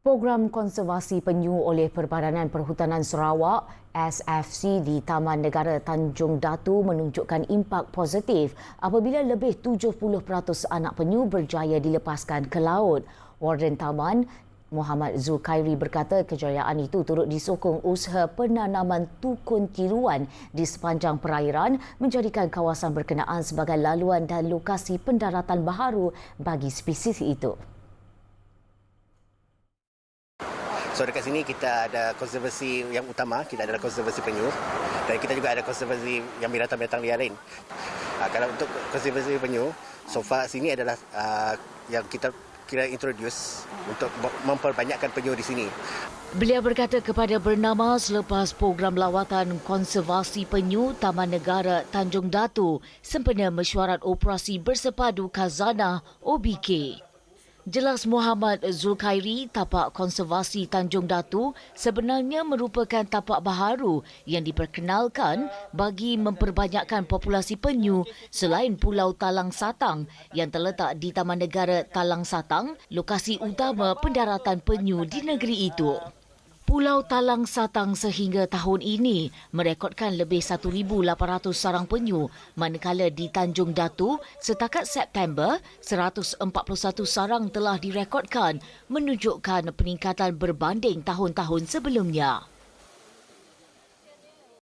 Program konservasi penyu oleh Perbadanan Perhutanan Sarawak SFC di Taman Negara Tanjung Datu menunjukkan impak positif apabila lebih 70% anak penyu berjaya dilepaskan ke laut. Warden Taman Muhammad Zulkhairi berkata kejayaan itu turut disokong usaha penanaman tukun tiruan di sepanjang perairan menjadikan kawasan berkenaan sebagai laluan dan lokasi pendaratan baharu bagi spesies itu. So dekat sini kita ada konservasi yang utama, kita adalah konservasi penyu dan kita juga ada konservasi yang binatang-binatang liar lain. Uh, kalau untuk konservasi penyu, so far sini adalah uh, yang kita kira introduce untuk memperbanyakkan penyu di sini. Beliau berkata kepada bernama selepas program lawatan konservasi penyu Taman Negara Tanjung Datu sempena mesyuarat operasi bersepadu Kazana OBK. Jelas Muhammad Zulkhairi, tapak konservasi Tanjung Datu sebenarnya merupakan tapak baharu yang diperkenalkan bagi memperbanyakkan populasi penyu selain Pulau Talang Satang yang terletak di Taman Negara Talang Satang, lokasi utama pendaratan penyu di negeri itu. Pulau Talang Satang sehingga tahun ini merekodkan lebih 1,800 sarang penyu manakala di Tanjung Datu setakat September 141 sarang telah direkodkan menunjukkan peningkatan berbanding tahun-tahun sebelumnya.